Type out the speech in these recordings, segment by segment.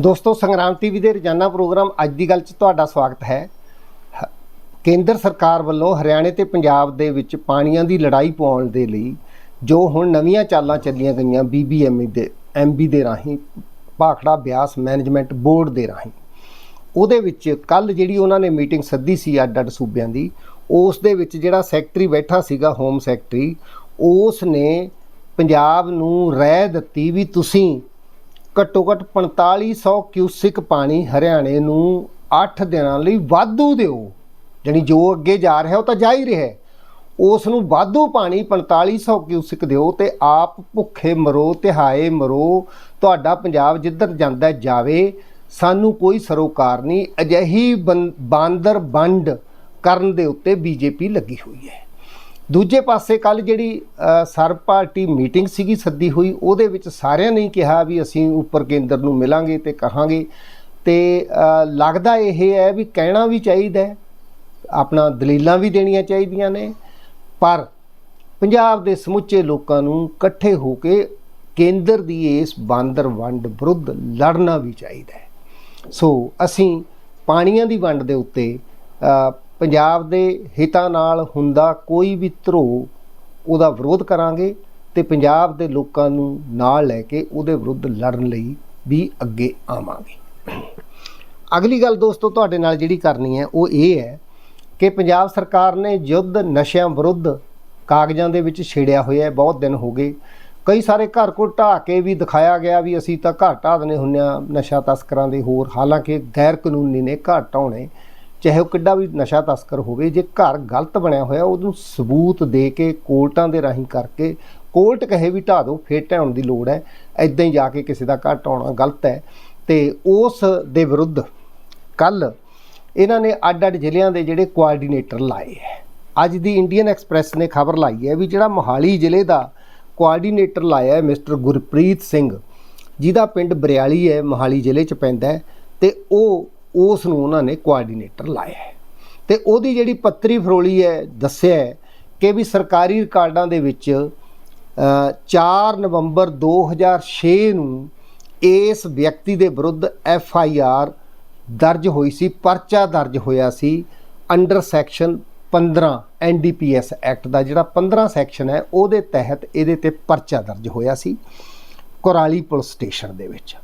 ਦੋਸਤੋ, ਸੰਗਰਾਮ ਟੀਵੀ ਦੇ ਰੋਜ਼ਾਨਾ ਪ੍ਰੋਗਰਾਮ ਅੱਜ ਦੀ ਗੱਲ 'ਚ ਤੁਹਾਡਾ ਸਵਾਗਤ ਹੈ। ਕੇਂਦਰ ਸਰਕਾਰ ਵੱਲੋਂ ਹਰਿਆਣੇ ਤੇ ਪੰਜਾਬ ਦੇ ਵਿੱਚ ਪਾਣੀਆਂ ਦੀ ਲੜਾਈ ਪਾਉਣ ਦੇ ਲਈ ਜੋ ਹੁਣ ਨਵੀਆਂ ਚਾਲਾਂ ਚੱਲੀਆਂ ਗਈਆਂ ਬੀਬੀਐਮਈ ਦੇ ਐਮਬੀ ਦੇ ਰਾਹੀਂ, ਭਾਖੜਾ ਬਿਆਸ ਮੈਨੇਜਮੈਂਟ ਬੋਰਡ ਦੇ ਰਾਹੀਂ। ਉਹਦੇ ਵਿੱਚ ਕੱਲ ਜਿਹੜੀ ਉਹਨਾਂ ਨੇ ਮੀਟਿੰਗ ਸੱਦੀ ਸੀ ਅੱਡ ਅੱਡ ਸੂਬਿਆਂ ਦੀ, ਉਸ ਦੇ ਵਿੱਚ ਜਿਹੜਾ ਸੈਕਟਰੀ ਬੈਠਾ ਸੀਗਾ, ਹੋਮ ਸੈਕਟਰੀ, ਉਸ ਨੇ ਪੰਜਾਬ ਨੂੰ ਰਹਿ ਦਿੱਤੀ ਵੀ ਤੁਸੀਂ ਘੱਟੋ ਘੱਟ 4500 ਕਿਊਸਿਕ ਪਾਣੀ ਹਰਿਆਣੇ ਨੂੰ 8 ਦਿਨਾਂ ਲਈ ਵਾਧੂ ਦਿਓ। ਜਾਣੀ ਜੋ ਅੱਗੇ ਜਾ ਰਿਹਾ ਉਹ ਤਾਂ ਜਾ ਹੀ ਰਿਹਾ ਉਸ ਨੂੰ ਵਾਧੂ ਪਾਣੀ 4500 ਕਿਊਸਿਕ ਦਿਓ ਤੇ ਆਪ ਭੁੱਖੇ ਮਰੋ, ਤਿਹਾਏ ਮਰੋ, ਤੁਹਾਡਾ ਪੰਜਾਬ ਜਿੱਧਰ ਜਾਂਦਾ ਜਾਵੇ, ਸਾਨੂੰ ਕੋਈ ਸਰੋਕਾਰ ਨਹੀਂ, ਅਜਿਹੀ ਬੰ- ਬਾਂਦਰ ਵੰਡ ਕਰਨ ਦੇ ਉੱਤੇ ਬੀਜੇਪੀ ਲੱਗੀ ਹੋਈ ਹੈ। ਦੂਜੇ ਪਾਸੇ ਕੱਲ ਜਿਹੜੀ ਸਰਬ ਪਾਰਟੀ ਮੀਟਿੰਗ ਸੀਗੀ ਸੱਦੀ ਹੋਈ, ਉਹਦੇ ਵਿੱਚ ਸਾਰਿਆਂ ਨੇ ਕਿਹਾ ਵੀ ਅਸੀਂ ਉੱਪਰ ਕੇਂਦਰ ਨੂੰ ਮਿਲਾਂਗੇ ਤੇ ਕਹਾਂਗੇ। ਤੇ ਲੱਗਦਾ ਇਹ ਹੈ ਵੀ ਕਹਿਣਾ ਵੀ ਚਾਹੀਦਾ ਆਪਣਾ ਦਲੀਲਾਂ ਵੀ ਦੇਣੀਆਂ ਚਾਹੀਦੀਆਂ ਨੇ, ਪਰ ਪੰਜਾਬ ਦੇ ਸਮੁੱਚੇ ਲੋਕਾਂ ਨੂੰ ਇਕੱਠੇ ਹੋ ਕੇ ਕੇਂਦਰ ਦੀ ਇਸ ਬਾਂਦਰ ਵੰਡ ਵਿਰੁੱਧ ਲੜਨਾ ਵੀ ਚਾਹੀਦਾ ਹੈ। ਸੋ, ਅਸੀਂ ਪਾਣੀਆਂ ਦੀ ਵੰਡ ਦੇ ਉੱਤੇ ਪੰਜਾਬ ਦੇ ਹਿੱਤਾਂ ਨਾਲ ਹੁੰਦਾ ਕੋਈ ਵੀ ਧਰੋ ਉਹਦਾ ਵਿਰੋਧ ਕਰਾਂਗੇ ਤੇ ਪੰਜਾਬ ਦੇ ਲੋਕਾਂ ਨੂੰ ਨਾਲ ਲੈ ਕੇ ਉਹਦੇ ਵਿਰੁੱਧ ਲੜਨ ਲਈ ਵੀ ਅੱਗੇ ਆਵਾਂਗੇ। ਅਗਲੀ ਗੱਲ ਦੋਸਤੋ ਤੁਹਾਡੇ ਨਾਲ ਜਿਹੜੀ ਕਰਨੀ ਹੈ, ਉਹ ਇਹ ਹੈ ਕਿ ਪੰਜਾਬ ਸਰਕਾਰ ਨੇ ਯੁੱਧ ਨਸ਼ਿਆਂ ਵਿਰੁੱਧ ਕਾਗਜ਼ਾਂ ਦੇ ਵਿੱਚ ਛੇੜਿਆ ਹੋਇਆ ਹੈ, ਬਹੁਤ ਦਿਨ ਹੋ ਗਏ। ਕਈ ਸਾਰੇ ਘਰ ਕੋ ਢਾਹ ਕੇ ਵੀ ਦਿਖਾਇਆ ਗਿਆ ਵੀ ਅਸੀਂ ਤਾਂ ਘਰ ਢਾਹ ਦਨੇ ਹੁੰਨੇ ਆ ਨਸ਼ਾ ਤਸਕਰਾਂ ਦੇ ਹੋਰ। ਹਾਲਾਂਕਿ ਗੈਰ ਕਾਨੂੰਨੀ ਨੇ ਘਰ ਢਾਉਣੇ ਚਾਹੇ ਉਹ ਕਿੱਡਾ ਵੀ ਨਸ਼ਾ ਤਸਕਰ ਹੋਵੇ, ਜੇ ਘਰ ਗਲਤ ਬਣਿਆ ਹੋਇਆ, ਉਹਨੂੰ ਸਬੂਤ ਦੇ ਕੇ, ਕੋਰਟਾਂ ਦੇ ਰਾਹੀਂ ਕਰਕੇ, ਕੋਰਟ ਕਹੇ ਵੀ ਢਾਹ ਦਿਓ, ਫੇਰ ਢਾਉਣ ਦੀ ਲੋੜ ਹੈ। ਐਦਾਂ ਹੀ ਜਾ ਕੇ ਕਿਸੇ ਦਾ ਘਰ ਢਾਉਣਾ ਗਲਤ ਹੈ। ਤੇ ਉਸ ਦੇ ਵਿਰੁੱਧ ਕੱਲ ਇਹਨਾਂ ਨੇ ਅੱਡ-ਅੱਡ ਜ਼ਿਲ੍ਹਿਆਂ ਦੇ ਜਿਹੜੇ ਕੋਆਰਡੀਨੇਟਰ ਲਾਏ ਹੈ। ਅੱਜ ਦੀ ਇੰਡੀਅਨ ਐਕਸਪ੍ਰੈਸ ਨੇ ਖਬਰ ਲਾਈ ਹੈ ਵੀ ਜਿਹੜਾ ਮੋਹਾਲੀ ਜ਼ਿਲ੍ਹੇ ਦਾ ਕੋਆਰਡੀਨੇਟਰ ਲਾਇਆ ਹੈ, ਮਿਸਟਰ ਗੁਰਪ੍ਰੀਤ ਸਿੰਘ, ਜਿਹਦਾ ਪਿੰਡ ਬਰਿਆਲੀ ਹੈ, ਮੋਹਾਲੀ ਜ਼ਿਲ੍ਹੇ 'ਚ ਪੈਂਦਾ ਹੈ, ਤੇ ਉਹ ਉਸ ਨੂੰ ਉਹਨਾਂ ਨੇ ਕੋਆਰਡੀਨੇਟਰ ਲਾਇਆ ਹੈ। ਤੇ ਉਹਦੀ ਜਿਹੜੀ ਪੱਤਰੀ ਫਰੋਲੀ ਹੈ ਦੱਸਿਆ ਕਿ ਵੀ ਸਰਕਾਰੀ ਰਿਕਾਰਡਾਂ ਦੇ ਵਿੱਚ ਅ, 4 ਨਵੰਬਰ 2006 ਨੂੰ ਇਸ ਵਿਅਕਤੀ ਦੇ ਵਿਰੁੱਧ ਐਫ ਆਈ ਆਰ ਦਰਜ ਹੋਈ ਸੀ ਪਰਚਾ ਦਰਜ ਹੋਇਆ ਸੀ ਅੰਡਰ ਸੈਕਸ਼ਨ 15 ਐਨਡੀਪੀਐਸ ਐਕਟ ਦਾ ਜਿਹੜਾ 15 ਸੈਕਸ਼ਨ ਹੈ ਉਹਦੇ ਤਹਿਤ ਇਹਦੇ ਤੇ ਪਰਚਾ ਦਰਜ ਹੋਇਆ ਸੀ ਕੋਰਾਲੀ ਪੁਲਿਸ ਸਟੇਸ਼ਨ ਦੇ ਵਿੱਚ।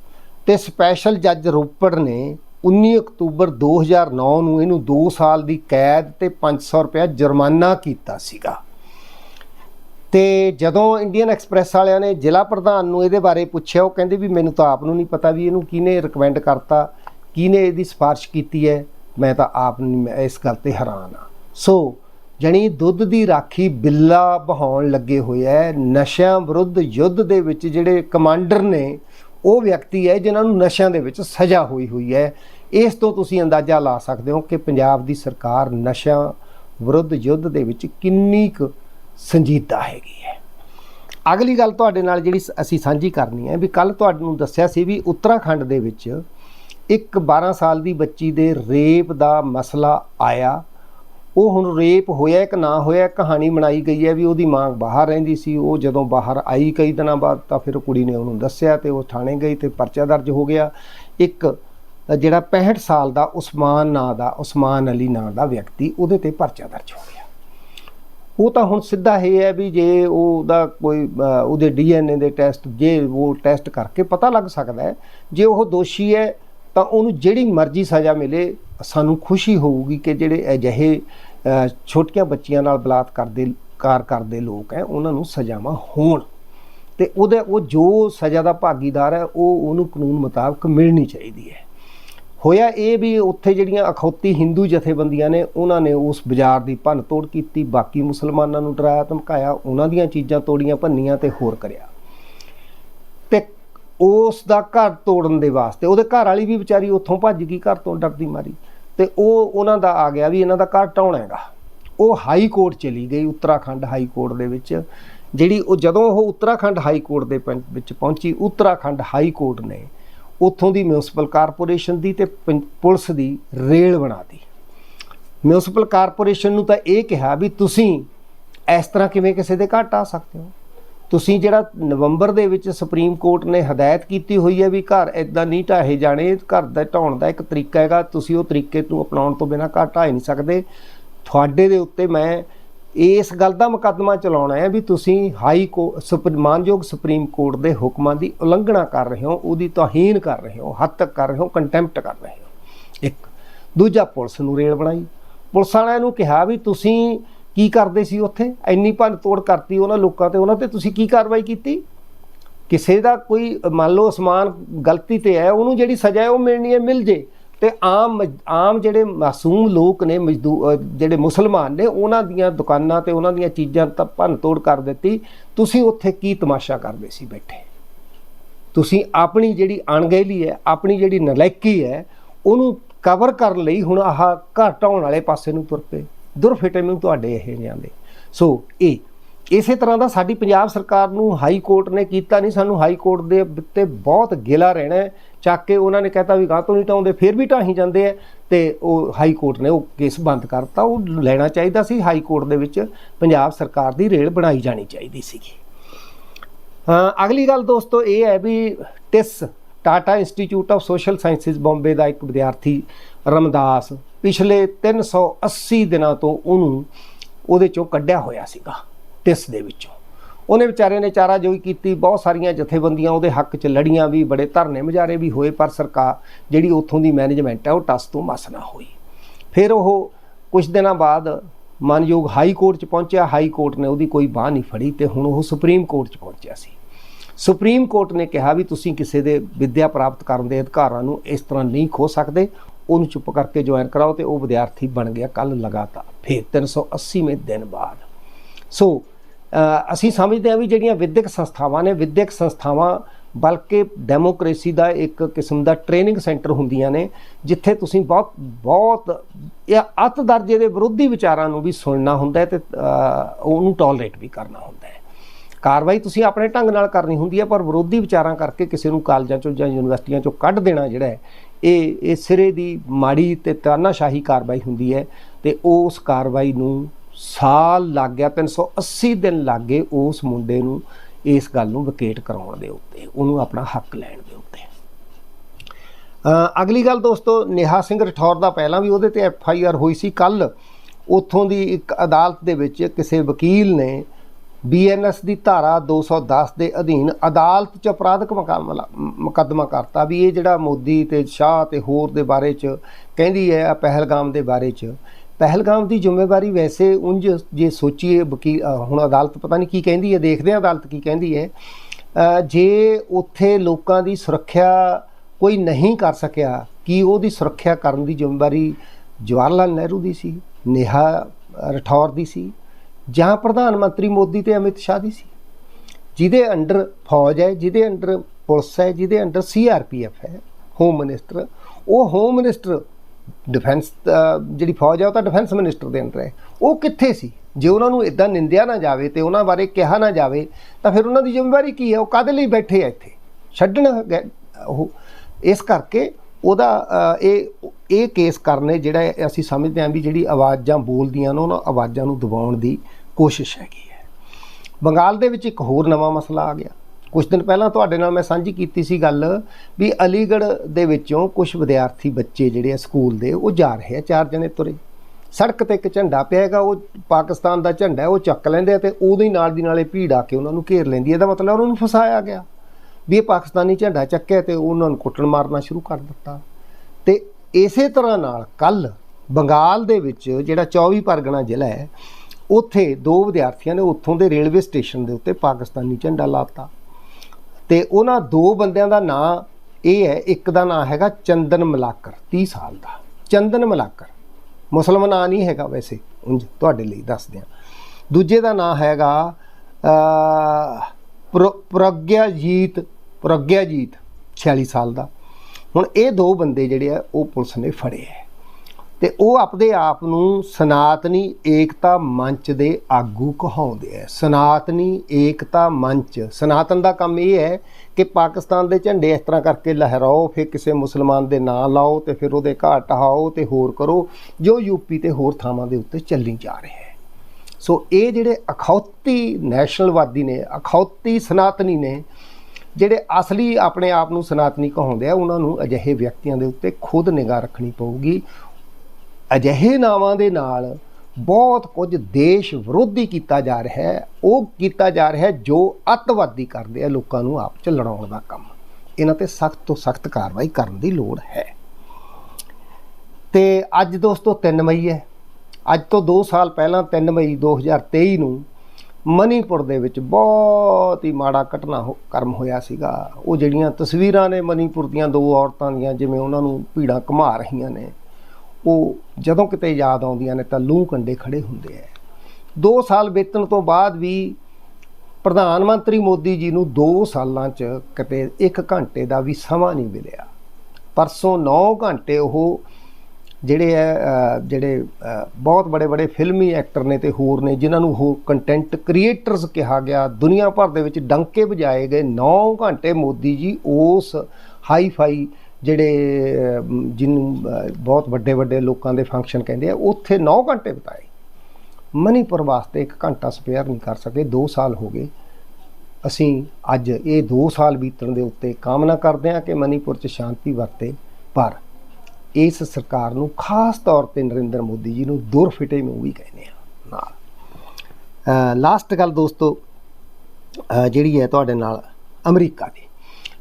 ਤੇ ਸਪੈਸ਼ਲ ਜੱਜ ਰੋਪੜ ਨੇ 19 ਅਕਤੂਬਰ 2009 ਨੂੰ ਇਹਨੂੰ 2 ਸਾਲ ਦੀ ਕੈਦ ਤੇ 500 ਰੁਪਏ ਜੁਰਮਾਨਾ ਕੀਤਾ ਸੀਗਾ। ਤੇ ਜਦੋਂ ਇੰਡੀਅਨ ਐਕਸਪ੍ਰੈਸ ਵਾਲਿਆਂ ਨੇ ਜ਼ਿਲ੍ਹਾ ਪ੍ਰਧਾਨ ਨੂੰ ਇਹਦੇ ਬਾਰੇ ਪੁੱਛਿਆ, ਉਹ ਕਹਿੰਦੇ ਵੀ ਮੈਨੂੰ ਤਾਂ ਆਪ ਨੂੰ ਨਹੀਂ ਪਤਾ ਵੀ ਇਹਨੂੰ ਕਿਹਨੇ ਰეკਮੈਂਡ ਕਰਤਾ, ਕਿਹਨੇ ਇਹਦੀ ਸਿਫਾਰਿਸ਼ ਕੀਤੀ ਹੈ, ਮੈਂ ਤਾਂ ਆਪ ਨਹੀਂ, ਮੈਂ ਇਸ ਗੱਲ ਤੇ ਹੈਰਾਨ ਆ ਸੋ, ਜਣੀ ਦੁੱਧ ਦੀ ਰਾਖੀ ਬਿੱਲਾ ਬਹਾਉਣ ਲੱਗੇ ਹੋਏ ਐ ਨਸ਼ਿਆਂ ਵਿਰੁੱਧ ਯੁੱਧ ਦੇ ਵਿੱਚ ਜਿਹੜੇ ਕਮਾਂਡਰ ਨੇ, ਉਹ ਵਿਅਕਤੀ ਹੈ ਜਿਨ੍ਹਾਂ ਨੂੰ ਨਸ਼ਿਆਂ ਦੇ ਵਿੱਚ ਸਜ਼ਾ ਹੋਈ ਹੋਈ ਹੈ। ਇਸ ਤੋਂ ਤੁਸੀਂ ਅੰਦਾਜ਼ਾ ਲਾ ਸਕਦੇ ਹੋ ਕਿ ਪੰਜਾਬ ਦੀ ਸਰਕਾਰ ਨਸ਼ਿਆਂ ਵਿਰੁੱਧ ਯੁੱਧ ਦੇ ਵਿੱਚ ਕਿੰਨੀ ਕੁ ਸੰਜੀਦਾ ਹੈਗੀ ਹੈ। ਅਗਲੀ ਗੱਲ ਤੁਹਾਡੇ ਨਾਲ ਜਿਹੜੀ ਸ- ਅਸੀਂ ਸਾਂਝੀ ਕਰਨੀ ਹੈ ਵੀ ਕੱਲ ਤੁਹਾਨੂੰ ਦੱਸਿਆ ਸੀ ਵੀ ਉੱਤਰਾਖੰਡ ਦੇ ਵਿੱਚ ਇੱਕ 12 ਸਾਲ ਦੀ ਬੱਚੀ ਦੇ ਰੇਪ ਦਾ ਮਸਲਾ ਆਇਆ। ਉਹ ਹੁਣ ਰੇਪ ਹੋਇਆ ਕਿ ਨਾ ਹੋਇਆ ਕਹਾਣੀ ਬਣਾਈ ਗਈ ਹੈ ਵੀ ਉਹਦੀ ਮਾਂ ਬਾਹਰ ਰਹਿੰਦੀ ਸੀ। ਉਹ ਜਦੋਂ ਬਾਹਰ ਆਈ ਕਈ ਦਿਨਾਂ ਬਾਅਦ ਤਾਂ ਫਿਰ ਕੁੜੀ ਨੇ ਉਹਨੂੰ ਦੱਸਿਆ ਤੇ ਉਹ ਥਾਣੇ ਗਈ ਤੇ ਪਰਚਾ ਦਰਜ ਹੋ ਗਿਆ। ਇੱਕ ਜਿਹੜਾ 65 ਸਾਲ ਦਾ ਉਸਮਾਨ ਨਾਂ ਦਾ ਉਸਮਾਨ ਅਲੀ ਨਾਂ ਦਾ ਵਿਅਕਤੀ ਉਹਦੇ ਤੇ ਪਰਚਾ ਦਰਜ ਹੋ ਗਿਆ। ਉਹ ਤਾਂ ਹੁਣ ਸਿੱਧਾ ਇਹ ਹੈ ਵੀ ਜੇ ਉਹਦਾ ਕੋਈ ਅ, ਉਹਦੇ ਡੀਐਨਏ ਦੇ ਟੈਸਟ ਜੇ ਉਹ ਟੈਸਟ ਕਰਕੇ ਪਤਾ ਲੱਗ ਸਕਦਾ ਹੈ ਜੇ ਉਹ ਦੋਸ਼ੀ ਹੈ ਤਾਂ ਉਹਨੂੰ ਜਿਹੜੀ ਮਰਜ਼ੀ ਸਜ਼ਾ ਮਿਲੇ ਸਾਨੂੰ ਖੁਸ਼ੀ ਹੋਊਗੀ ਕਿ ਜਿਹੜੇ ਅਜਿਹੇ ਛੋਟੀਆਂ ਬੱਚੀਆਂ ਨਾਲ ਬਲਾਤਕਾਰ ਦੇ ਕਾਰ ਕਰਦੇ ਲੋਕ ਹੈ ਉਹਨਾਂ ਨੂੰ ਸਜ਼ਾਵਾਂ ਹੋਣ। ਤੇ ਉਹਦੇ ਉਹ ਜੋ ਸਜ਼ਾ ਦਾ ਭਾਗੀਦਾਰ ਹੈ ਉਹ ਉਹਨੂੰ ਕਾਨੂੰਨ ਮੁਤਾਬਕ ਮਿਲਣੀ ਚਾਹੀਦੀ ਹੈ। ਹੋਇਆ ਇਹ ਵੀ ਉੱਥੇ ਜਿਹੜੀਆਂ ਅਖੌਤੀ ਹਿੰਦੂ ਜਥੇਬੰਦੀਆਂ ਨੇ, ਉਹਨਾਂ ਨੇ ਉਸ ਬਾਜ਼ਾਰ ਦੀ ਭੰਨ ਤੋੜ ਕੀਤੀ, ਬਾਕੀ ਮੁਸਲਮਾਨਾਂ ਨੂੰ ਡਰਾਇਆ, ਧਮਕਾਇਆ, ਉਹਨਾਂ ਦੀਆਂ ਚੀਜ਼ਾਂ ਤੋੜੀਆਂ, ਭੰਨੀਆਂ ਤੇ ਹੋਰ ਕਰਿਆ। ਤੇ ਉਸ ਦਾ ਘਰ ਤੋੜਨ ਦੇ ਵਾਸਤੇ, ਉਹਦੇ ਘਰ ਵਾਲੀ ਵੀ ਵਿਚਾਰੀ ਉੱਥੋਂ ਭੱਜ ਗਈ, ਘਰ ਤੋਂ ਡਰਦੀ ਮਾਰੀ। ਤੇ ਉਹ, ਉਹਨਾਂ ਦਾ ਆ ਗਿਆ ਵੀ ਇਹਨਾਂ ਦਾ ਘਰ ਢਾਉਣਾ ਹੈਗਾ। ਉਹ ਹਾਈ ਕੋਰਟ ਚਲੀ ਗਈ, ਉੱਤਰਾਖੰਡ ਹਾਈ ਕੋਰਟ ਦੇ ਵਿੱਚ, ਜਿਹੜੀ ਉਹ ਜਦੋਂ ਉਹ ਉੱਤਰਾਖੰਡ ਹਾਈ ਕੋਰਟ ਦੇ ਪੰ- ਵਿੱਚ ਪਹੁੰਚੀ, ਉੱਤਰਾਖੰਡ ਹਾਈ ਕੋਰਟ ਨੇ ਉੱਥੋਂ ਦੀ ਮਿਊਨਿਸਪਲ ਕਾਰਪੋਰੇਸ਼ਨ ਦੀ ਤੇ ਪੰ- ਪੁਲਿਸ ਦੀ ਰੇਲ ਬਣਾਤੀ ਮਿਊਨਿਸਪਲ ਕਾਰਪੋਰੇਸ਼ਨ ਨੂੰ ਤਾਂ ਇਹ ਕਿਹਾ ਵੀ ਤੁਸੀਂ ਇਸ ਤਰ੍ਹਾਂ ਕਿਵੇਂ ਕਿਸੇ ਦੇ ਘਰ ਆ ਸਕਦੇ ਹੋ? ਤੁਸੀਂ ਜਿਹੜਾ ਨਵੰਬਰ ਦੇ ਵਿੱਚ ਸੁਪਰੀਮ ਕੋਰਟ ਨੇ ਹਦਾਇਤ ਕੀਤੀ ਹੋਈ ਹੈ ਵੀ ਘਰ ਇਦਾਂ ਨਹੀਂ ਢਾਹੇ ਜਾਣੇ, ਘਰ ਦਾ ਢਾਉਣ ਦਾ ਇੱਕ ਤਰੀਕਾ ਹੈਗਾ, ਤੁਸੀਂ ਉਹ ਤਰੀਕੇ ਨੂੰ ਅਪਣਾਉਣ ਤੋਂ ਬਿਨਾਂ ਘਰ ਢਾਹ ਨਹੀਂ ਸਕਦੇ। ਤੁਹਾਡੇ ਦੇ ਉੱਤੇ ਮੈਂ ਇਸ ਗੱਲ ਦਾ ਮੁਕੱਦਮਾ ਚਲਾਉਣਾ ਹੈ ਵੀ ਤੁਸੀਂ ਹਾਈ ਕੋ ਸੁਪਰ- ਮਾਨਯੋਗ ਸੁਪਰੀਮ ਕੋਰਟ ਦੇ ਹੁਕਮਾਂ ਦੀ ਉਲੰਘਣਾ ਕਰ ਰਹੇ ਹੋ, ਉਹਦੀ ਤੋਹੀਨ ਕਰ ਰਹੇ ਹੋ, ਹੱਦ ਤੱਕ ਕਰ ਰਹੇ ਹੋ ਕੰਟੈਂਪਟ ਕਰ ਰਹੇ ਹੋ। ਇੱਕ, ਦੂਜਾ ਪੁਲਿਸ ਨੂੰ ਰੇਲ ਬਣਾਈ। ਪੁਲਿਸ ਵਾਲਿਆਂ ਨੂੰ ਕਿਹਾ ਵੀ ਤੁਸੀਂ ਕੀ ਕਰਦੇ ਸੀ ਉੱਥੇ? ਇੰਨੀ ਭੰਨ ਤੋੜ ਕਰਤੀ ਉਹਨਾਂ ਲੋਕਾਂ ਤੇ, ਉਹਨਾਂ ਤੇ ਤੁਸੀਂ ਕੀ ਕਾਰਵਾਈ ਕੀਤੀ? ਕਿਸੇ ਦਾ ਕੋਈ, ਮੰਨ ਲਓ ਸਮਾਨ ਗਲਤੀ ਤੇ ਹੈ, ਉਹਨੂੰ ਜਿਹੜੀ ਸਜ਼ਾ ਹੈ ਉਹ ਮਿਲਣੀ ਹੈ, ਮਿਲ ਜੇ। ਤੇ ਆਮ ਮਜ- ਆਮ ਜਿਹੜੇ ਮਾਸੂਮ ਲੋਕ ਨੇ ਮਜ਼ਦੂਰ ਜਿਹੜੇ ਮੁਸਲਮਾਨ ਨੇ, ਉਹਨਾਂ ਦੀਆਂ ਦੁਕਾਨਾਂ ਤੇ ਉਹਨਾਂ ਦੀਆਂ ਚੀਜ਼ਾਂ ਤਾਂ ਭੰਨ ਤੋੜ ਕਰ ਦਿੱਤੀ। ਤੁਸੀਂ ਉੱਥੇ ਕੀ ਤਮਾਸ਼ਾ ਕਰਦੇ ਸੀ ਬੈਠੇ? ਤੁਸੀਂ ਆਪਣੀ ਜਿਹੜੀ ਅਣਗਹਿਲੀ ਹੈ, ਆਪਣੀ ਜਿਹੜੀ ਨਲਾਇਕੀ ਹੈ, ਉਹਨੂੰ ਕਵਰ ਕਰਨ ਲਈ ਹੁਣ ਆਹ ਘਰ ਢਾਉਣ ਵਾਲੇ ਪਾਸੇ ਨੂੰ ਤੁਰ ਪਏ। ਦੁਰਫਿਟੇ ਨੂੰ ਤੁਹਾਡੇ ਇਹ ਜਾਂਦੇ ਸੋ, ਇਹ, ਇਸੇ ਤਰ੍ਹਾਂ ਦਾ ਸਾਡੀ ਪੰਜਾਬ ਸਰਕਾਰ ਨੂੰ ਹਾਈ ਕੋਰਟ ਨੇ ਕੀਤਾ ਨਹੀਂ ਸਾਨੂੰ ਹਾਈ ਕੋਰਟ ਦੇ ਉੱਤੇ ਬਹੁਤ ਗਿਲਾ ਰਹਿਣਾ ਚੱਕ ਕੇ ਉਹਨਾਂ ਨੇ ਕਹਿਤਾ ਵੀ ਗਾਂ ਤੋਂ ਨਹੀਂ ਢਾਉਂਦੇ ਫਿਰ ਵੀ ਢਾਹੀ ਜਾਂਦੇ ਆ। ਤੇ ਉਹ ਹਾਈ ਕੋਰਟ ਨੇ ਉਹ ਕੇਸ ਬੰਦ ਕਰਤਾ। ਉਹ ਲੈਣਾ ਚਾਹੀਦਾ ਸੀ, ਹਾਈ ਕੋਰਟ ਦੇ ਵਿੱਚ ਪੰਜਾਬ ਸਰਕਾਰ ਦੀ ਰੇਲ ਬਣਾਈ ਜਾਣੀ ਚਾਹੀਦੀ ਸੀਗੀ। ਅਗਲੀ ਗੱਲ ਦੋਸਤੋ ਇਹ ਹੈ ਵੀ TISS, Tata institute of social sciences Bombay ਦਾ ਇੱਕ ਵਿਦਿਆਰਥੀ ਰਮਦਾਸ ਪਿਛਲੇ 380 ਦਿਨਾਂ ਤੋਂ ਉਹਨੂੰ ਉਹਦੇ ਚੋਂ ਕੱਢਿਆ ਹੋਇਆ ਸੀਗਾ, ਟਿਸ ਦੇ ਵਿੱਚੋਂ। ਉਹਨੇ ਵਿਚਾਰੇ ਨੇ ਚਾਰਾ ਜੋਈ ਕੀਤੀ, ਬਹੁਤ ਸਾਰੀਆਂ ਜਥੇਬੰਦੀਆਂ ਉਹਦੇ ਹੱਕ 'ਚ ਲੜੀਆਂ ਵੀ, ਬੜੇ ਧਰਨੇ ਮੁਜ਼ਾਹਰੇ ਵੀ ਹੋਏ, ਪਰ ਸਰਕਾਰ ਜਿਹੜੀ ਉੱਥੋਂ ਦੀ ਮੈਨੇਜਮੈਂਟ ਹੈ, ਉਹ ਟਸ ਤੋਂ ਮਸ ਨਾ ਹੋਈ। ਫਿਰ ਉਹ ਕੁਝ ਦਿਨਾਂ ਬਾਅਦ ਮਨਯੋਗ ਹਾਈ ਕੋਰਟ 'ਚ ਪਹੁੰਚਿਆ, ਹਾਈ ਕੋਰਟ ਨੇ ਉਹਦੀ ਕੋਈ ਬਾਹ ਨਹੀਂ ਫੜੀ ਤੇ ਹੁਣ ਉਹ ਸੁਪਰੀਮ ਕੋਰਟ 'ਚ ਪਹੁੰਚਿਆ ਸੀ। ਸੁਪਰੀਮ ਕੋਰਟ ਨੇ ਕਿਹਾ ਵੀ ਤੁਸੀਂ ਕਿਸੇ ਦੇ ਵਿੱਦਿਆ ਪ੍ਰਾਪਤ ਕਰਨ ਦੇ ਅਧਿਕਾਰਾਂ ਨੂੰ ਇਸ ਤਰ੍ਹਾਂ ਨਹੀਂ ਖੋ ਸਕਦੇ, ਉਹਨੂੰ ਚੁੱਪ ਕਰਕੇ ਜੁਆਇਨ ਕਰਾਓ ਤੇ ਉਹ ਵਿਦਿਆਰਥੀ ਬਣ ਗਿਆ ਕੱਲ ਲਗਾਤਾਰ, ਫਿਰ 380ਵੇਂ ਦਿਨ ਬਾਅਦ। ਸੋ ਅਸੀਂ ਸਮਝਦੇ ਹਾਂ ਵੀ ਜਿਹੜੀਆਂ ਵਿਦਿਅਕ ਸੰਸਥਾਵਾਂ ਨੇ, ਵਿਦਿਅਕ ਸੰਸਥਾਵਾਂ ਬਲਕਿ ਡੈਮੋਕ੍ਰੇਸੀ ਦਾ ਇੱਕ ਕਿਸਮ ਦਾ ਟ੍ਰੇਨਿੰਗ ਸੈਂਟਰ ਹੁੰਦੀਆਂ ਨੇ, ਜਿੱਥੇ ਤੁਸੀਂ ਬਹੁਤ ਬਹੁਤ ਇਹ ਅਤ ਦਰਜੇ ਦੇ ਵਿਰੋਧੀ ਵਿਚਾਰਾਂ ਨੂੰ ਵੀ ਸੁਣਨਾ ਹੁੰਦਾ ਹੈ ਤੇ ਉਹਨੂੰ ਟੋਲਰੇਟ ਵੀ ਕਰਨਾ ਹੁੰਦਾ ਹੈ। ਕਾਰਵਾਈ ਤੁਸੀਂ ਆਪਣੇ ਢੰਗ ਨਾਲ ਕਰਨੀ ਹੁੰਦੀ ਹੈ, ਪਰ ਵਿਰੋਧੀ ਵਿਚਾਰਾਂ ਕਰਕੇ ਕਿਸੇ ਨੂੰ ਕਾਲਜਾਂ ਚੋਂ ਜਾਂ ਯੂਨੀਵਰਸਿਟੀਆਂ ਚੋਂ ਕੱਢ ਦੇਣਾ ਜਿਹੜਾ ਹੈ, ਇਹ ਇਹ ਸਿਰੇ ਦੀ ਮਾੜੀ ਤੇ ਤਾਨਾਸ਼ਾਹੀ ਕਾਰਵਾਈ ਹੁੰਦੀ ਹੈ ਤੇ ਉਸ ਕਾਰਵਾਈ ਨੂੰ ਸਾਲ ਲੱਗ ਗਿਆ 380 ਦਿਨ ਲੱਗ ਗਏ ਉਸ ਮੁੰਡੇ ਨੂੰ ਇਸ ਗੱਲ ਨੂੰ ਵਿਕੇਟ ਕਰਾਉਣ ਦੇ ਉੱਤੇ, ਉਹਨੂੰ ਆਪਣਾ ਹੱਕ ਲੈਣ ਦੇ ਉੱਤੇ। ਅਗਲੀ ਗੱਲ ਦੋਸਤੋ, ਨੇਹਾ ਸਿੰਘ ਰਠੌਰ ਦਾ ਪਹਿਲਾਂ ਵੀ ਉਹਦੇ ਤੇ ਐਫ ਆਈ ਆਰ ਹੋਈ ਸੀ। ਕੱਲ ਉੱਥੋਂ ਦੀ ਇੱਕ ਅਦਾਲਤ ਦੇ ਵਿੱਚ ਕਿਸੇ ਵਕੀਲ ਨੇ ਬੀਐਨਐਸ ਦੀ ਧਾਰਾ 210 ਦੇ ਅਧੀਨ ਅਦਾਲਤ 'ਚ ਅਪਰਾਧਕ ਮੁਕਾਮਲਾ, ਮੁਕੱਦਮਾ ਕਰਤਾ ਵੀ ਇਹ ਜਿਹੜਾ ਮੋਦੀ ਤੇ ਸ਼ਾਹ ਤੇ ਹੋਰ ਦੇ ਬਾਰੇ 'ਚ ਕਹਿੰਦੀ ਹੈ ਪਹਿਲਗਾਮ ਦੇ ਬਾਰੇ 'ਚ ਪਹਿਲਗਾਮ ਦੀ ਜ਼ਿੰਮੇਵਾਰੀ ਵੈਸੇ ਉਂਝ ਜੇ ਸੋਚੀਏ ਵਕੀਲ ਹੁਣ ਅਦਾਲਤ ਪਤਾ ਨਹੀਂ ਕੀ ਕਹਿੰਦੀ ਹੈ, ਦੇਖਦੇ ਹਾਂ ਅਦਾਲਤ ਕੀ ਕਹਿੰਦੀ ਹੈ। ਜੇ ਉੱਥੇ ਲੋਕਾਂ ਦੀ ਸੁਰੱਖਿਆ ਕੋਈ ਨਹੀਂ ਕਰ ਸਕਿਆ, ਕੀ ਉਹਦੀ ਸੁਰੱਖਿਆ ਕਰਨ ਦੀ ਜ਼ਿੰਮੇਵਾਰੀ ਜਵਾਹਰ ਲਾਲ ਨਹਿਰੂ ਦੀ ਸੀ, ਨੇਹਾ ਰਠੌਰ ਦੀ ਸੀ, ਜਾਂ ਪ੍ਰਧਾਨ ਮੰਤਰੀ ਮੋਦੀ ਤੇ ਅਮਿਤ ਸ਼ਾਹ ਦੀ ਸੀ? ਜਿਹਦੇ ਅੰਡਰ ਫੌਜ ਹੈ, ਜਿਹਦੇ ਅੰਡਰ ਪੁਲਿਸ ਹੈ, ਜਿਹਦੇ ਅੰਡਰ ਸੀਆਰਪੀਐਫ ਹੈ, ਹੋਮ ਮਿਨਿਸਟਰ, ਉਹ ਹੋਮ ਮਿਨਿਸਟਰ ਡਿਫੈਂਸ ਜਿਹੜੀ ਫੌਜ ਹੈ ਉਹ ਤਾਂ ਡਿਫੈਂਸ ਮਿਨਿਸਟਰ ਦੇ ਅੰਡਰ ਹੈ। ਉਹ ਕਿੱਥੇ ਸੀ? ਜੇ ਉਹਨਾਂ ਨੂੰ ਇਦਾਂ ਨਿੰਦਿਆ ਨਾ ਜਾਵੇ ਤੇ ਉਹਨਾਂ ਬਾਰੇ ਕਿਹਾ ਨਾ ਜਾਵੇ, ਤਾਂ ਫਿਰ ਉਹਨਾਂ ਦੀ ਜ਼ਿੰਮੇਵਾਰੀ ਕੀ ਹੈ? ਉਹ ਕਾਦੇ ਲਈ ਬੈਠੇ ਆ ਇੱਥੇ? ਛੱਡਣ ਗਏ ਉਹ, ਇਸ ਕਰਕੇ ਉਹਦਾ ਇਹ ਇਹ ਕੇਸ ਕਰਨੇ ਜਿਹੜਾ ਅਸੀਂ ਸਮਝਦੇ ਹਾਂ ਵੀ ਜਿਹੜੀ ਆਵਾਜ਼ਾਂ ਬੋਲਦੀਆਂ ਨੇ, ਉਹਨਾਂ ਆਵਾਜ਼ਾਂ ਨੂੰ ਦਬਾਉਣ ਦੀ ਕੋਸ਼ਿਸ਼ ਹੈਗੀ ਹੈ। ਬੰਗਾਲ ਦੇ ਵਿੱਚ ਇੱਕ ਹੋਰ ਨਵਾਂ ਮਸਲਾ ਆ ਗਿਆ। ਕੁਝ ਦਿਨ ਪਹਿਲਾਂ ਤੁਹਾਡੇ ਨਾਲ ਮੈਂ ਸਾਂਝੀ ਕੀਤੀ ਸੀ ਗੱਲ ਵੀ ਅਲੀਗੜ੍ਹ ਦੇ ਵਿੱਚੋਂ ਕੁਝ ਵਿਦਿਆਰਥੀ ਬੱਚੇ ਜਿਹੜੇ ਆ ਸਕੂਲ ਦੇ, ਉਹ ਜਾ ਰਹੇ ਆ, ਚਾਰ ਜਣੇ ਤੁਰੇ। ਸੜਕ ਤੇ ਇੱਕ ਝੰਡਾ ਪਿਆ ਹੈਗਾ, ਉਹ ਪਾਕਿਸਤਾਨ ਦਾ ਝੰਡਾ ਉਹ ਚੱਕ ਲੈਂਦੇ ਆ ਤੇ ਉਹਦੇ ਨਾਲ ਦੀ ਨਾਲੇ ਭੀੜ ਆ ਕੇ ਉਹਨਾਂ ਨੂੰ ਘੇਰ ਲੈਂਦੀ ਹੈ। ਇਹਦਾ ਮਤਲਬ ਉਹਨਾਂ ਨੂੰ ਫਸਾਇਆ ਗਿਆ। ਵੀ ਇਹ ਪਾਕਿਸਤਾਨੀ ਝੰਡਾ ਚੱਕਿਆ ਤੇ ਉਹਨਾਂ ਨੂੰ ਕੁੱਟਣ ਮਾਰਨਾ ਸ਼ੁਰੂ ਕਰ ਦਿੱਤਾ। ਤੇ ਇਸੇ ਤਰ੍ਹਾਂ ਨਾਲ ਕੱਲ ਬੰਗਾਲ ਦੇ ਵਿੱਚ ਜਿਹੜਾ 24 ਪਰਗਣਾ ਜ਼ਿਲ੍ਹਾ ਹੈ, ਉੱਥੇ ਦੋ ਵਿਦਿਆਰਥੀਆਂ ਨੇ ਉੱਥੋਂ ਦੇ ਰੇਲਵੇ ਸਟੇਸ਼ਨ ਦੇ ਉੱਤੇ ਪਾਕਿਸਤਾਨੀ ਝੰਡਾ ਲਾਤਾ। ਤੇ ਉਹਨਾਂ ਦੋ ਬੰਦਿਆਂ ਦਾ ਨਾਂ ਇਹ ਹੈ, ਇੱਕ ਦਾ ਨਾਂ ਹੈਗਾ ਚੰਦਨ ਮਲਾਕਰ 30 ਸਾਲ ਦਾ। ਚੰਦਨ ਮਲਾਕਰ। ਮੁਸਲਮਾਨ ਨਾਂ ਨਹੀਂ ਹੈਗਾ ਵੈਸੇ, ਉਂਝ ਤੁਹਾਡੇ ਲਈ ਦੱਸ ਦਿਆਂ ਦੂਜੇ ਦਾ ਨਾਂ ਹੈਗਾ ਪ੍ਰਗਿਆਜੀਤ ਪ੍ਰਗਿਆਜੀਤ 46 ਸਾਲ ਦਾ। ਹੁਣ ਇਹ ਦੋ ਬੰਦੇ ਜਿਹੜੇ ਆ, ਉਹ ਪੁਲਿਸ ਨੇ ਫੜੇ ਹੈ। ਤੇ ਉਹ ਆਪਦੇ ਆਪ ਨੂੰ ਸਨਾਤਨੀ ਏਕਤਾ ਮੰਚ ਦੇ ਆਗੂ ਕਹਾਉਂਦੇ ਆ। ਸਨਾਤਨੀ ਏਕਤਾ ਮੰਚ। ਸਨਾਤਨ ਦਾ ਕੰਮ ਇਹ ਹੈ ਕਿ ਪਾਕਿਸਤਾਨ ਦੇ ਝੰਡੇ ਇਸ ਤਰ੍ਹਾਂ ਕਰਕੇ ਲਹਿਰਾਓ, ਫਿਰ ਕਿਸੇ ਮੁਸਲਮਾਨ ਦੇ ਨਾਂ ਲਾਓ ਤੇ ਫਿਰ ਉਹਦੇ ਘਾਟ ਟਹਾਓ ਤੇ ਹੋਰ ਕਰੋ, ਜੋ ਯੂਪੀ ਤੇ ਹੋਰ ਥਾਵਾਂ ਦੇ ਉੱਤੇ ਚੱਲੀ ਜਾ ਰਿਹਾ ਹੈ। ਸੋ ਇਹ ਜਿਹੜੇ ਅਖੌਤੀ ਨੈਸ਼ਨਲਵਾਦੀ ਨੇ, ਅਖੌਤੀ ਸਨਾਤਨੀ ਨੇ, ਜਿਹੜੇ ਅਸਲੀ ਆਪਣੇ ਆਪ ਨੂੰ ਸਨਾਤਨੀ ਕਹਾਉਂਦੇ ਆ, ਉਹਨਾਂ ਨੂੰ ਅਜਿਹੇ ਵਿਅਕਤੀਆਂ ਦੇ ਉੱਤੇ ਖੁਦ ਨਿਗਾਹ ਰੱਖਣੀ ਪਊਗੀ। ਅਜਿਹੇ ਨਾਵਾਂ ਦੇ ਨਾਲ ਬਹੁਤ ਕੁਝ ਦੇਸ਼ ਵਿਰੋਧੀ ਕੀਤਾ ਜਾ ਰਿਹਾ ਹੈ, ਉਹ ਕੀਤਾ ਜਾ ਰਿਹਾ ਹੈ ਜੋ ਅੱਤਵਾਦੀ ਕਰਦੇ ਆ ਲੋਕਾਂ ਨੂੰ ਆਪ ਚ ਲੜਾਉਣ ਦਾ ਕੰਮ। ਇਹਨਾਂ ਤੇ ਸਖਤ ਤੋਂ ਸਖਤ ਕਾਰਵਾਈ ਕਰਨ ਦੀ ਲੋੜ ਹੈ। ਤੇ ਅੱਜ ਦੋਸਤੋ 3 ਮਈ ਹੈ। ਅੱਜ ਤੋਂ 2 ਸਾਲ ਪਹਿਲਾਂ 3 ਮਈ 2023 ਨੂੰ ਮਨੀਪੁਰ ਦੇ ਵਿੱਚ ਬਹੁਤ ਹੀ ਮਾੜਾ ਘਟਨਾ ਹੋ- ਕਰਮ ਹੋਇਆ ਸੀਗਾ। ਉਹ ਜਿਹੜੀਆਂ ਤਸਵੀਰਾਂ ਨੇ ਮਨੀਪੁਰ ਦੀਆਂ ਦੋ ਔਰਤਾਂ ਦੀਆਂ, ਜਿਵੇਂ ਉਹਨਾਂ ਨੂੰ ਭੀੜਾਂ ਘੁਮਾ ਰਹੀਆਂ ਨੇ ਉਹ ਜਦੋਂ ਕਿਤੇ ਯਾਦ ਆਉਂਦੀਆਂ ਨੇ ਤਾਂ ਲੂਹ ਕੰਡੇ ਖੜੇ ਹੁੰਦੇ ਐ। 2 ਸਾਲ ਬੀਤਣ ਤੋਂ ਬਾਅਦ ਵੀ ਪ੍ਰਧਾਨ ਮੰਤਰੀ ਮੋਦੀ ਜੀ ਨੂੰ 2 ਸਾਲਾਂ 'ਚ ਕਿਤੇ 1 ਘੰਟੇ ਦਾ ਵੀ ਸਮਾਂ ਨਹੀਂ ਮਿਲਿਆ। ਪਰਸੋਂ 9 ਘੰਟੇ ਉਹ ਜਿਹੜੇ ਹੈ ਜਿਹੜੇ ਬਹੁਤ ਬੜੇ ਬੜੇ ਫਿਲਮੀ ਐਕਟਰ ਨੇ ਤੇ ਹੋਰ ਨੇ, ਜਿਨ੍ਹਾਂ ਨੂੰ ਉਹ ਕੰਟੈਂਟ ਕ੍ਰੀਏਟਰਸ ਕਿਹਾ ਗਿਆ, ਦੁਨੀਆ ਭਰ ਦੇ ਵਿੱਚ ਡੰਕੇ ਵਜਾਏ ਗਏ 9 ਘੰਟੇ ਮੋਦੀ ਜੀ ਉਸ ਹਾਈ ਫਾਈ ਜਿਹੜੇ ਜਿਹਨੂੰ ਬਹੁਤ ਵੱਡੇ ਵੱਡੇ ਲੋਕਾਂ ਦੇ ਫੰਕਸ਼ਨ ਕਹਿੰਦੇ ਆ, ਉੱਥੇ 9 ਘੰਟੇ ਬਿਤਾਏ। ਮਨੀਪੁਰ ਵਾਸਤੇ 1 ਘੰਟਾ ਸਪੇਅਰ ਨਹੀਂ ਕਰ ਸਕੇ 2 ਸਾਲ ਹੋ ਗਏ। ਅਸੀਂ ਅੱਜ ਇਹ 2 ਸਾਲ ਬੀਤਣ ਦੇ ਉੱਤੇ ਕਾਮਨਾ ਕਰਦੇ ਹਾਂ ਕਿ ਮਨੀਪੁਰ 'ਚ ਸ਼ਾਂਤੀ ਵਰਤੇ, ਪਰ ਇਸ ਸਰਕਾਰ ਨੂੰ ਖਾਸ ਤੌਰ ਤੇ ਨਰਿੰਦਰ ਮੋਦੀ ਜੀ ਨੂੰ ਦੁਰ ਫਿਟੇ ਮੂੰਹ ਵੀ ਕਹਿੰਦੇ ਆ ਨਾਲ। ਲਾਸਟ ਗੱਲ ਦੋਸਤੋ ਜਿਹੜੀ ਹੈ ਤੁਹਾਡੇ ਨਾਲ ਅਮਰੀਕਾ ਦੀ।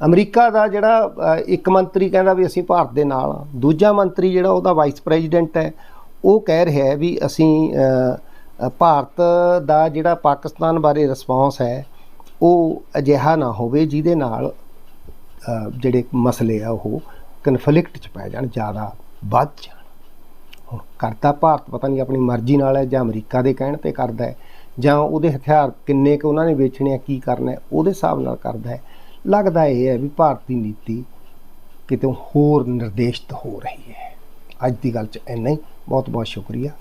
ਅਮਰੀਕਾ ਦਾ ਜਿਹੜਾ ਇੱਕ ਮੰਤਰੀ ਕਹਿੰਦਾ ਵੀ ਅਸੀਂ ਭਾਰਤ ਦੇ ਨਾਲ ਹਾਂ, ਦੂਜਾ ਮੰਤਰੀ ਜਿਹੜਾ ਉਹਦਾ ਵਾਈਸ ਪ੍ਰੈਜ਼ੀਡੈਂਟ ਹੈ, ਉਹ ਕਹਿ ਰਿਹਾ ਹੈ ਵੀ ਅਸੀਂ ਭਾਰਤ ਦਾ ਜਿਹੜਾ ਪਾਕਿਸਤਾਨ ਬਾਰੇ ਰਿਸਪੌਂਸ ਹੈ, ਉਹ ਅਜਿਹਾ ਨਾ ਹੋਵੇ ਜਿਹਦੇ ਨਾਲ ਜਿਹੜੇ ਮਸਲੇ ਆ ਉਹ ਕਨਫਲਿਕਟ ਚ ਪੈ ਜਾਣ, ਜ਼ਿਆਦਾ ਵੱਧ ਜਾਣ। ਹੁਣ ਕਰਦਾ ਭਾਰਤ, ਪਤਾ ਨਹੀਂ ਆਪਣੀ ਮਰਜ਼ੀ ਨਾਲ ਹੈ ਜਾਂ ਅਮਰੀਕਾ ਦੇ ਕਹਿਣ ਤੇ ਕਰਦਾ ਹੈ, ਜਾਂ ਉਹਦੇ ਹਥਿਆਰ ਕਿੰਨੇ ਕੁ ਉਹਨਾਂ ਨੇ ਵੇਚਣੇ ਆ, ਕੀ ਕਰਨਾ ਉਹਦੇ ਹਿਸਾਬ ਨਾਲ ਕਰਦਾ ਹੈ। ਲੱਗਦਾ ਇਹ ਹੈ ਵੀ ਭਾਰਤੀ ਨੀਤੀ ਕਿਤੇ ਹੋਰ ਨਿਰਦੇਸ਼ਿਤ ਹੋ ਰਹੀ ਹੈ। ਅੱਜ ਦੀ ਗੱਲ 'ਚ ਇੰਨਾ ਹੀ। ਬਹੁਤ ਬਹੁਤ ਸ਼ੁਕਰੀਆ।